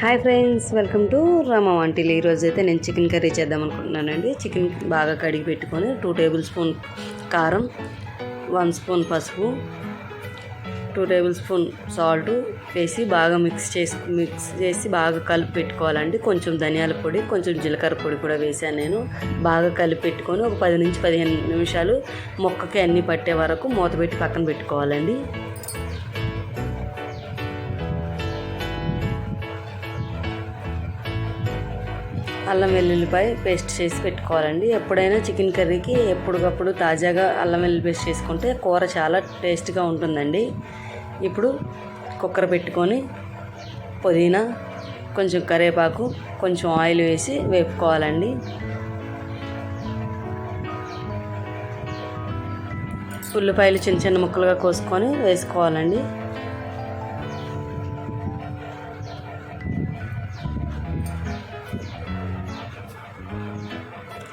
Hi friends welcome to Rama until ఈరోజు అయితే నేను చికెన్ కర్రీ చేద్దాం అనుకుంటున్నానండి. చికెన్ బాగా కడిగి పెట్టుకొని టూ టేబుల్ స్పూన్ కారం వన్ స్పూన్ పసుపు టూ టేబుల్ స్పూన్ సాల్ట్ వేసి బాగా మిక్స్ చేసి మిక్స్ చేసి బాగా కలిపి పెట్టుకోవాలండి. కొంచెం ధనియాల పొడి కొంచెం జీలకర్ర పొడి కూడా వేసాను నేను. బాగా కలిపి పెట్టుకొని ఒక పది నుంచి పదిహేను నిమిషాలు మొక్కకి అన్నీ పట్టే వరకు మూత పెట్టి పక్కన పెట్టుకోవాలండి. అల్లం వెల్లుల్లిపాయ పేస్ట్ చేసి పెట్టుకోవాలండి. ఎప్పుడైనా చికెన్ కర్రీకి ఎప్పటికప్పుడు తాజాగా అల్లం వెల్లుల్లి పేస్ట్ చేసుకుంటే కూర చాలా టేస్ట్గా ఉంటుందండి. ఇప్పుడు కుక్కర్ పెట్టుకొని పుదీనా కొంచెం కరివేపాకు కొంచెం ఆయిల్ వేసి వేపుకోవాలండి. ఉల్లిపాయలు చిన్న చిన్న ముక్కలుగా కోసుకొని వేసుకోవాలండి.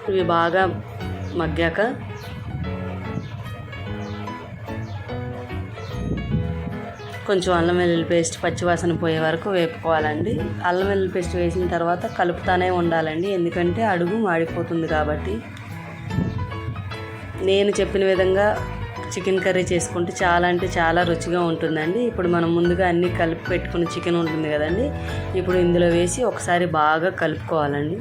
ఇవి బాగా మగ్గాక కొంచెం అల్లం వెల్లుల్లి పేస్ట్ పచ్చివాసన పోయే వరకు వేపుకోవాలండి. అల్లం వెల్లుల్లి పేస్ట్ వేసిన తర్వాత కలుపుతానే ఉండాలండి. ఎందుకంటే అడుగు మాడిపోతుంది కాబట్టి. నేను చెప్పిన విధంగా చికెన్ కర్రీ చేసుకుంటే చాలా అంటే చాలా రుచిగా ఉంటుందండి. ఇప్పుడు మనం ముందుగా అన్నీ కలిపి పెట్టుకున్న చికెన్ ఉంటుంది కదండి. ఇప్పుడు ఇందులో వేసి ఒకసారి బాగా కలుపుకోవాలండి.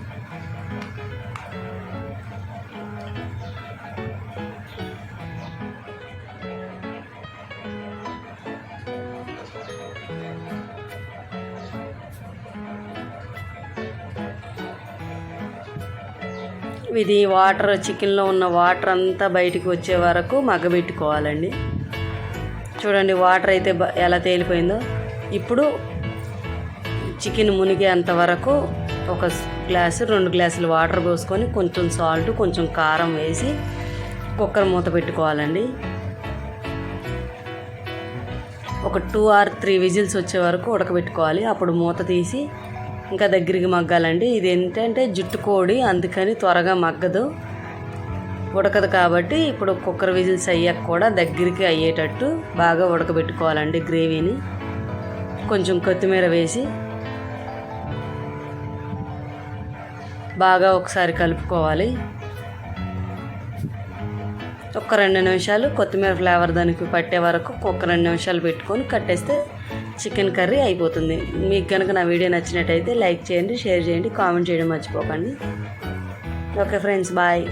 ఇది వాటర్ చికెన్లో ఉన్న వాటర్ అంతా బయటికి వచ్చే వరకు మగ్గబెట్టుకోవాలండి. చూడండి వాటర్ అయితే ఎలా తేలిపోయిందో. ఇప్పుడు చికెన్ మునిగేంత వరకు ఒక గ్లాసు రెండు గ్లాసులు వాటర్ పోసుకొని కొంచెం సాల్ట్ కొంచెం కారం వేసి కుక్కర్ మూత పెట్టుకోవాలండి. ఒక టూ ఆర్ త్రీ విజిల్స్ వచ్చే వరకు ఉడకబెట్టుకోవాలి. అప్పుడు మూత తీసి ఇంకా దగ్గరికి మగ్గాలండి. ఇది ఏంటంటే జుట్టు కోడి అందుకని త్వరగా మగ్గదు. ఉడకదు కాబట్టి ఇప్పుడు కుక్కర్ విజిల్స్ అయ్యాక కూడా దగ్గరికి అయ్యేటట్టు బాగా ఉడకబెట్టుకోవాలండి గ్రేవీని. కొంచెం కొత్తిమీర వేసి బాగా ఒకసారి కలుపుకోవాలి. ఒక రెండు నిమిషాలు కొత్తిమీర ఫ్లేవర్ దానికి పట్టే వరకు ఒక రెండు నిమిషాలు పెట్టుకొని కట్టేస్తే చికెన్ కర్రీ అయిపోతుంది. మీకు కనుక నా వీడియో నచ్చినట్టయితే లైక్ చేయండి షేర్ చేయండి కామెంట్ చేయడం మర్చిపోకండి. Okay friends bye.